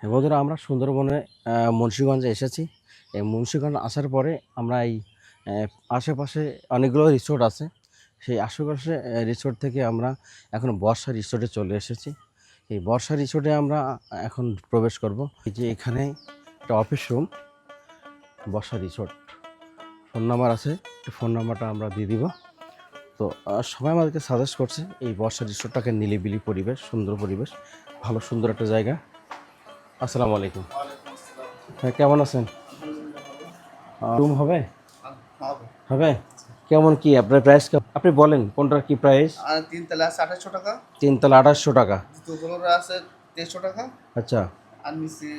হ্যাঁ বন্ধুরা, আমরা সুন্দরবনে মুন্সিগঞ্জে এসেছি। এই মুন্সিগঞ্জ আসার পরে আমরা এই আশেপাশে অনেকগুলো রিসোর্ট আছে। সেই আশেপাশে রিসোর্ট থেকে আমরা এখন বর্ষা রিসোর্টে চলে এসেছি। এই বর্ষা রিসোর্টে আমরা এখন প্রবেশ করব। এই যে এখানে একটা office room Barsha resort phone number আছে ফোন নাম্বারটা আমরা দিয়ে দিব। তো সবাই আমাদেরকে সাজেস্ট করছে এই বর্ষা রিসোর্টটাকে নিলিবিলি পরিবেশ, সুন্দর পরিবেশ, ভালো, সুন্দর একটা জায়গা। আসসালামু আলাইকুম। হ্যাঁ কেমন আছেন? রুম হবে? হবে। কেমন কি? আপনার প্রাইস আপনি বলেন কোনটার কি প্রাইস আর তিন তলা আছে আঠাশশো টাকা। তিনতলা আঠাশশো টাকা। আছে তেইশশো টাকা। আচ্ছা। আর নিচে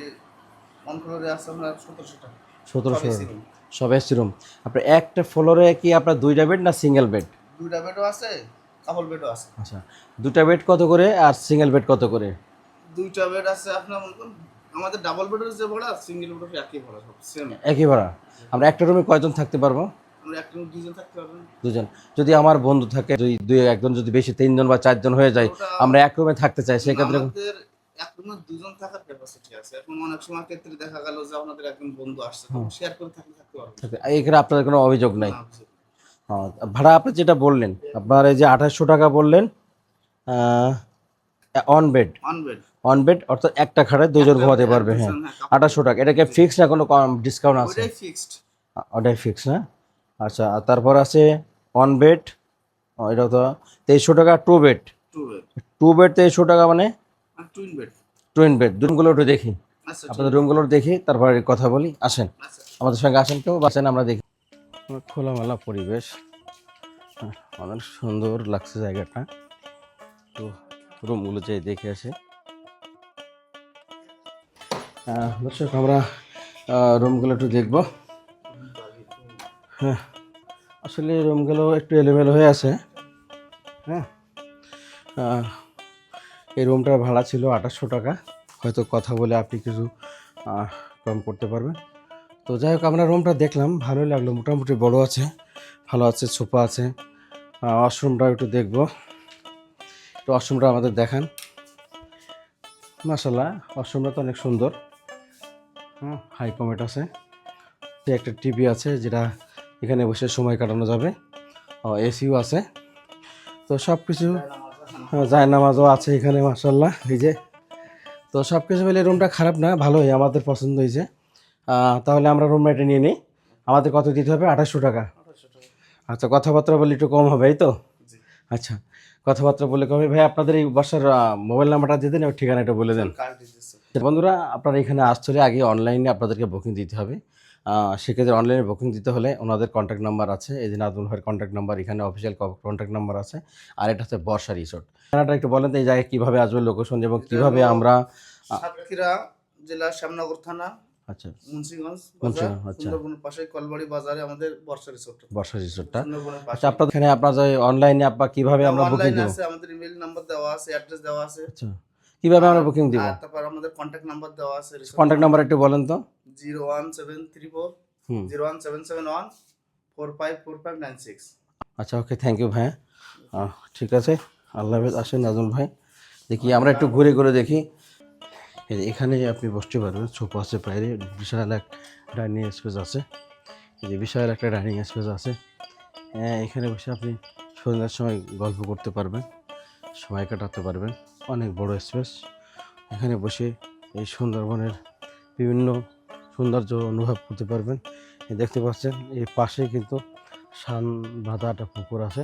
ওয়ান ফ্লোরে আছে আপনার সতেরোশো টাকা। সতেরোশো সব AC room। সব এসি রুম আপনার একটা ফ্লোরে কি আপনার দুইটা বেড না সিঙ্গেল বেড দুইটা বেডও আছে কাপল বেডও আছে। আচ্ছা। দুটা বেড কত করে আর সিঙ্গেল বেড কত করে? দুইটা বেড আছে আপনার মনে করুন আমাদের ডাবল বেডের যে ভাড়া সিঙ্গেল বেডের একই ভাড়া সব সেম একই ভাড়া। আমরা একটা রুমে কয়জন থাকতে পারব? আমরা একটা room দুজন থাকতে পারবেন দুজন যদি আমার বন্ধু থাকে দুই দুই একজন যদি বেশি তিনজন বা চারজন হয়ে যায় আমরা এক রুমে থাকতে চাই সেক্ষেত্রে আমাদের এক রুমে দুজন থাকার ক্যাপাসিটি আছে। এখন অনেক সময় ক্ষেত্রে দেখা গেল যে আপনাদের একজন বন্ধু আসছে শেয়ার করে থাকতে থাকতে- এখানে আপনাদের কোনো অভিযোগ নাই। হ্যাঁ, ভাড়া আপনি যেটা বললেন আপনার এই যে আঠাশশো টাকা বললেন on bed on bed on bed অর্থাৎ একটা খাটে দুজন ঘুমাতে পারবে হ্যাঁ। আঠাশশো টাকা। এটাকে ফিক্স না কোনো ডিসকাউন্ট আছে? ফিক্সড ওটাই ফিক্স না আচ্ছা আর তারপর আছে অন বেড এটা তো তেইশশো টাকা টু বেড টু বেড তেইশশো টাকা মানে? টুইন বেড টুইন বেড রুমগুলো একটু দেখি। আচ্ছা আপনাদের রুমগুলো দেখি তারপরে কথা বলি। আসেন। আচ্ছা। আমাদের সঙ্গে আসেন কেউ বাসেন আমরা দেখি। খোলামেলা পরিবেশ। হ্যাঁ, অনেক সুন্দর লাগছে জায়গাটা। তো রুমগুলো যাই দেখে আসে। দর্শক, আমরা রুমগুলো একটু দেখব। হ্যাঁ আসলে রুমগুলো একটু এলোমেলো হয়ে আছে। হ্যাঁ এই রুমটার ভাড়া ছিল আঠাশশো টাকা। হয়তো কথা বলে আপনি কিছু কম করতে পারবেন। তো যাই হোক, আমরা রুমটা দেখলাম, ভালোই লাগল, মোটামুটি বড় আছে, ভালো আছে, সোফা আছে। ওয়াশরুমটা একটু দেখব। একটু ওয়াশরুমটা আমাদের দেখান। মাসাল্লাহ ওয়াশরুমটা তো অনেক সুন্দর। হ্যাঁ হাই কমেট আছে। একটা টিভি আছে যেটা এখানে বসে সময় কাটানো যাবে। এসিও আছে। তো সব কিছু যায় নামাজও আছে এখানে মাসাল্লাহ এই যে। তো সব কিছু মিলে রুমটা খারাপ না, ভালোই, আমাদের পছন্দ হয়েছে তাহলে আমরা রুম রেটে নিয়ে নিই। আমাদের কত দিতে হবে? আঠাশশো টাকা। আচ্ছা কথাবার্তা বলে একটু কম হবে, এই তো। আচ্ছা কথাবার্তা বলে কমে ভাই আপনাদের এই বাসার মোবাইল নাম্বারটা দিয়ে দেন ঠিকানাটা বলে দেন। তো বন্ধুরা আপনারা এখানে আসলে আগে অনলাইনে আপনাদেরকে বুকিং দিতে হবে। সেক্ষেত্রে অনলাইনে বুকিং দিতে হলে ওনাদের কন্ট্যাক্ট নাম্বার আছে। এই যে নাজমুল ভাইয়ের কন্ট্যাক্ট নাম্বার এখানে অফিসিয়াল কন্ট্যাক্ট নাম্বার আছে। আর এটা হচ্ছে বর্ষা রিসোর্ট ঠিকানাটা একটু বলেন তো এই জায়গায় কীভাবে আসবে লোকেশন এবং কীভাবে আমরা সাতক্ষীরা জেলা শ্যামনগর থানা আচ্ছা। মুন্সিগঞ্জ বাজার আচ্ছা। সুন্দরবনের পাশে কলবাড়ি বাজারে আমাদের বর্ষা রিসোর্ট বর্ষা রিসোর্টটা। আচ্ছা আপনাদের এখানে আপনার যে অনলাইনে আপনার কীভাবে আমরা বুকিং আছে আমাদের ইমেল নাম্বার দেওয়া আছে অ্যাড্রেস দেওয়া আছে। আচ্ছা। কীভাবে আমরা বুকিং দিব? তারপর আমাদের নাম্বার দেওয়া আছে নাম্বার একটু বলেন তো। Zero one seven three four hmm. Zero one seven seven one four five four five nine six আচ্ছা ওকে থ্যাংক ইউ ভাই ঠিক আছে। আল্লাহ হাফেজ আসেন নাজমুল ভাই। দেখি আমরা একটু ঘুরে ঘুরে দেখি। এখানে আপনি বসতে পারবেন সোফা আছে বাইরে, বিশাল এক ডাইনিং স্পেস আছে। যে বিশাল একটা ডাইনিং স্পেস আছে। হ্যাঁ এখানে বসে আপনি সন্ধ্যার সময় গল্প করতে পারবেন, সময় কাটাতে পারবেন। অনেক বড় স্পেস এখানে বসে এই সুন্দরবনের বিভিন্ন সৌন্দর্য অনুভব করতে পারবেন। দেখতে পাচ্ছেন, এই পাশে কিন্তু সান বাঁধা একটা পুকুর আছে।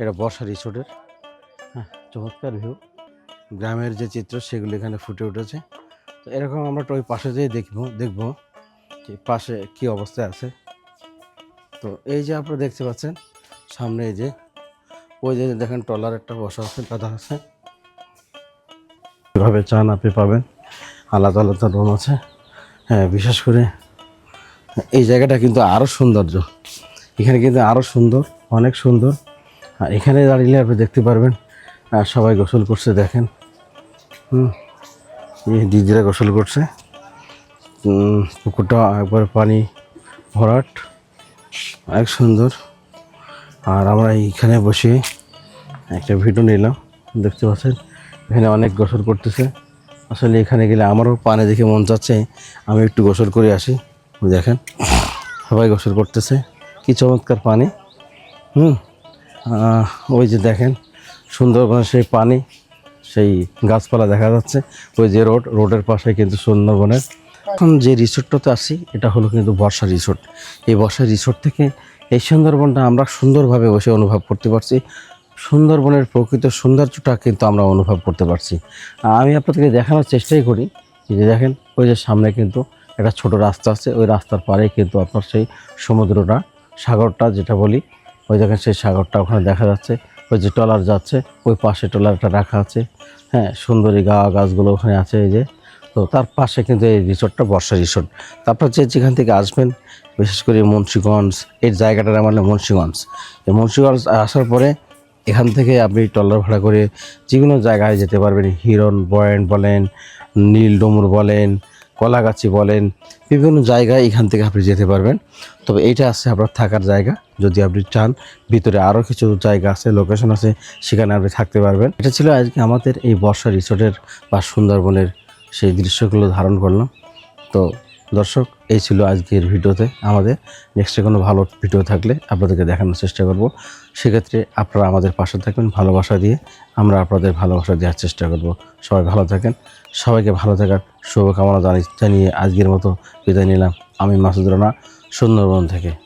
এটা বর্ষা রিসোর্টের হ্যাঁ চমৎকার ভিউ গ্রামের যে চিত্র, সেগুলো এখানে ফুটে উঠেছে। তো এরকম আমরা ওই পাশে যেয়ে দেখব দেখব যে পাশে কি অবস্থায় আছে। তো এই যে আপনারা দেখতে পাচ্ছেন, সামনে এই যে, ওই যে দেখেন ট্রলার একটা বসা আছে বাঁধা আছে। এভাবে চান আপনি পাবেন? আলাদা আলাদা রুম আছে। হ্যাঁ বিশেষ করে এই জায়গাটা কিন্তু আরও সৌন্দর্য। এখানে কিন্তু আরও সুন্দর, অনেক সুন্দর। আর এখানে দাঁড়িয়ে আপনি দেখতে পারবেন আর সবাই গোসল করছে, দেখেন। দিদিরা গোসল করছে। পুকুরটা একবার পানি ভরাট। অনেক সুন্দর। আর আমরা এইখানে বসে একটা ভিডিও নিলাম। দেখতে পাচ্ছেন? এখানে অনেক গোসল করতেছে। আসলে এখানে গেলে আমারও পানি দেখে মন চাচ্ছে। আমি একটু গোসল করে আসি। দেখেন, সবাই গোসল করতেছে। কি চমৎকার পানি। হুম। ওই যে দেখেন, সুন্দরবনের সেই পানি। সেই গাছপালা দেখা যাচ্ছে। ওই যে রোড, রোডের পাশে কিন্তু সুন্দরবনের। এখন যে রিসোর্টটাতে আসি, এটা হলো কিন্তু বর্ষা রিসোর্ট। এই বর্ষা রিসোর্ট থেকে এই সুন্দরবনটা আমরা সুন্দরভাবে বসে অনুভব করতে পারছি। সুন্দরবনের প্রকৃত সৌন্দর্যটা কিন্তু আমরা অনুভব করতে পারছি। আমি আপনাদেরকে দেখানোর চেষ্টাই করি। যে দেখেন, ওই যে সামনে কিন্তু একটা ছোট রাস্তা আছে। ওই রাস্তার পাড়ে কিন্তু আপনার সেই সমুদ্রটা, সাগরটা যেটা বলি, ওই দেখেন সেই সাগরটা ওখানে দেখা যাচ্ছে। ওই যে ট্রলার যাচ্ছে, ওই পাশে ট্রলারটা রাখা আছে। হ্যাঁ সুন্দরী গা গাছগুলো ওখানে আছে এই যে। তো তার পাশে কিন্তু এই রিসোর্টটা, বর্ষা রিসোর্ট। তারপর যে যেখান থেকে আসবেন, বিশেষ করে মুন্সিগঞ্জ, এই জায়গাটার হলো মুন্সিগঞ্জ। এই মুন্সিগঞ্জ আসার পরে এখান থেকে আপনি ট্রলার ভাড়া করে যে কোনো জায়গায় যেতে পারবেন। হিরন পয়েন্ট বলেন, নীল ডুমুর বলেন, কলাগাছি বলেন, বিভিন্ন জায়গায় এখান থেকে আপনি যেতে পারবেন। তবে এইটা আছে আপনার থাকার জায়গা। যদি আপনি চান, ভিতরে আরও কিছু জায়গা আছে লোকেশন আছে, সেখানে আপনি থাকতে পারবেন। এটা ছিল আজকে আমাদের এই বর্ষা রিসোর্টের বা সুন্দরবনের সেই দৃশ্যগুলো ধারণ করলাম। তো দর্শক, এই ছিল আজকের ভিডিওতে আমাদের। নেক্সটে কোনো ভালো ভিডিও থাকলে আপনাদেরকে দেখানোর চেষ্টা করব। সেক্ষেত্রে আপনারা আমাদের পাশে থাকবেন, ভালোবাসা দিয়ে আমরা আপনাদের ভালোবাসা দেওয়ার চেষ্টা করব। সবাই ভালো থাকেন, সবাইকে ভালো থাকার শুভকামনা জানি- জানিয়ে আজকের মতো বিদায় নিলাম। আমি মাসুদ রানা, সুন্দরবন থেকে।